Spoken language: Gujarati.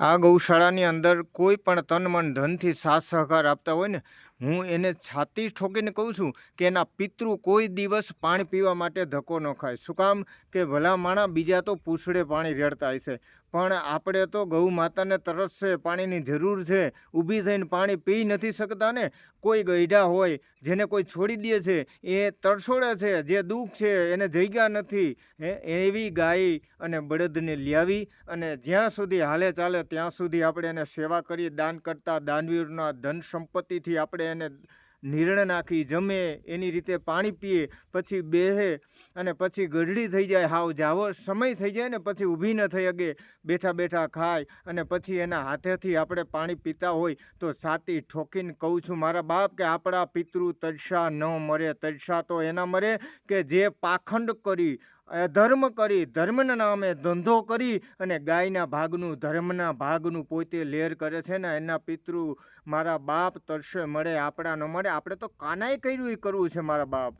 આ ગૌશાળાની અંદર કોઈ પણ તન મન ધનથી સાથ સહકાર આપતા હોય ને હું એને છાતી ઠોકીને કહું છું કે એના પિતૃ કોઈ દિવસ પાણી પીવા માટે ધક્કો ન ખાય. શું કામ? કે ભલા માણા બીજા તો પૂછડે પાણી રેડતા હશે. પણ આપણે તો ગૌ માતાને તરસ છે પાણીની જરૂર છે. ઊભી થઈને પાણી પી નથી શકતા ને? કોઈ ગઈઢા હોય, જેને કોઈ છોડી દે છે, એ તરછોડે છે, જે દુઃખ છે, એને જગ્યા નથી. એવી ગાય અને બળદને લ્યાવી અને જ્યાં સુધી હાલે ચાલે ત્યાં સુધી આપણે એને સેવા કરીએ. દાન કરતા દાનવીરના ધન સંપત્તિથી આપણે એને નિર્ણય નાખી, જમે, એની રીતે પાણી પીએ, પછી બેહે અને પછી ગઢડી થઈ જાય, હાવ જાવો, સમય થઈ જાય ને પછી ઊભી ન થઈ શકે, બેઠા બેઠા ખાય અને પછી એના હાથેથી આપણે પાણી પીતા હોય તો સાતી ઠોકીને કહું છું, મારા બાપ, કે આપણા પિતૃ તરસા ન મરે, તરસા તો એના મરે, કે જે પાખંડ કરી અધર્મ કરી, ધર્મના નામે ધંધો કરી અને ગાયના ભાગનું, ધર્મના ભાગનું પોતે લેર કરે છે ને, એના પિતૃ મારા બાપ તરસે મળે, આપણા ન મળે. આપણે તો કાનાય કર્યું એ કરવું છે મારા બાપ.